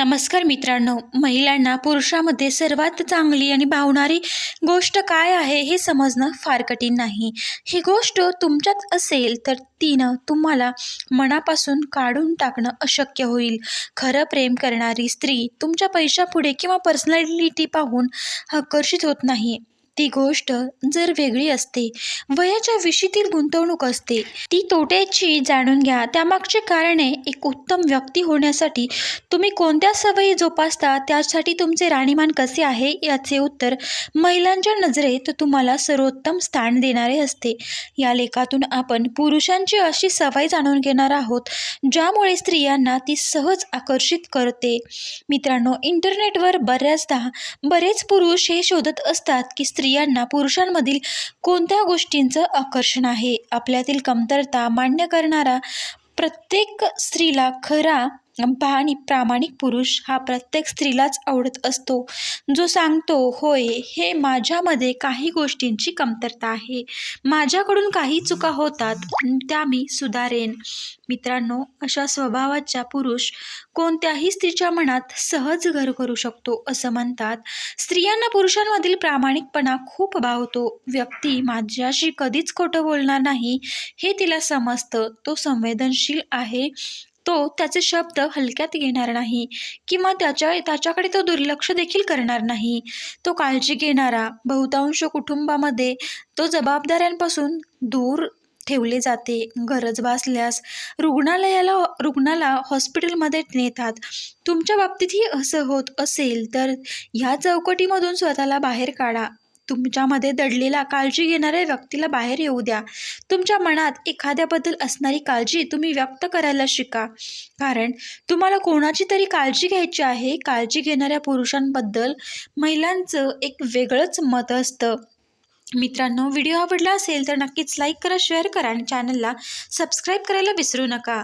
नमस्कार मित्रांनो. महिलांना पुरुषामध्ये सर्वात चांगली आणि भावणारी गोष्ट काय आहे हे समजणं फार कठीण नाही. ही गोष्ट तुमच्यात असेल तर तिनं तुम्हाला मनापासून काढून टाकणं अशक्य होईल. खरं प्रेम करणारी स्त्री तुमच्या पैशापुढे किंवा पर्सनॅलिटी पाहून आकर्षित होत नाही. ती गोष्ट जर वेगळी असते वयाच्या विषयीतील गुंतवणूक असते ती तोट्याची जाणून घ्या. त्यामागचे कारणे एक उत्तम व्यक्ती होण्यासाठी तुम्ही कोणत्या सवयी जोपासता त्यासाठी तुमचे राणीमान कसे आहे याचे उत्तर महिलांच्या नजरेत तुम्हाला सर्वोत्तम स्थान देणारे असते. या लेखातून आपण पुरुषांची अशी सवय जाणून घेणार आहोत ज्यामुळे स्त्रियांना ती सहज आकर्षित करते. मित्रांनो इंटरनेटवर बऱ्याचदा बरेच पुरुष हे शोधत असतात की स्त्री स्त्रियांना पुरुषांमधील कोणत्या गोष्टींचं आकर्षण आहे? आपल्यातील कमतरता मान्य करणारा प्रत्येक स्त्रीला खरा आणि प्रामाणिक पुरुष हा प्रत्येक स्त्रीलाच आवडत असतो. जो सांगतो होय हे माझ्यामध्ये काही गोष्टींची कमतरता आहे. माझ्याकडून काही चुका होतात त्या मी सुधारेन. मित्रांनो अशा स्वभावाच्या पुरुष कोणत्याही स्त्रीच्या मनात सहज घर करू शकतो असं म्हणतात. स्त्रियांना पुरुषांमधील प्रामाणिकपणा खूप भावतो. व्यक्ती माझ्याशी कधीच खोटं बोलणार नाही हे तिला समजतं. तो संवेदनशील आहे. तो त्याचे शब्द हलक्यात घेणार नाही किंवा त्याच्या त्याच्याकडे तो दुर्लक्ष देखील करणार नाही. तो काळजी घेणारा बहुतांश कुटुंबामध्ये तो जबाबदाऱ्यांपासून दूर ठेवले जाते. गरज भासल्यास रुग्णालयाला रुग्णाला हॉस्पिटलमध्ये नेतात. तुमच्या बाबतीतही असं होत असेल तर ह्या चौकटीमधून स्वतःला बाहेर काढा. तुमच्यामध्ये दडलेला काळजी घेणाऱ्या व्यक्तीला बाहेर येऊ द्या. तुमच्या मनात एखाद्याबद्दल असणारी काळजी तुम्ही व्यक्त करायला शिका. कारण तुम्हाला कोणाची तरी काळजी घ्यायची आहे काळजी घेणाऱ्या पुरुषांबद्दल महिलांचं एक वेगळंच मत असतं. मित्रांनो व्हिडिओ आवडला असेल तर नक्कीच लाईक करा शेअर करा आणि चॅनलला सबस्क्राईब करायला विसरू नका.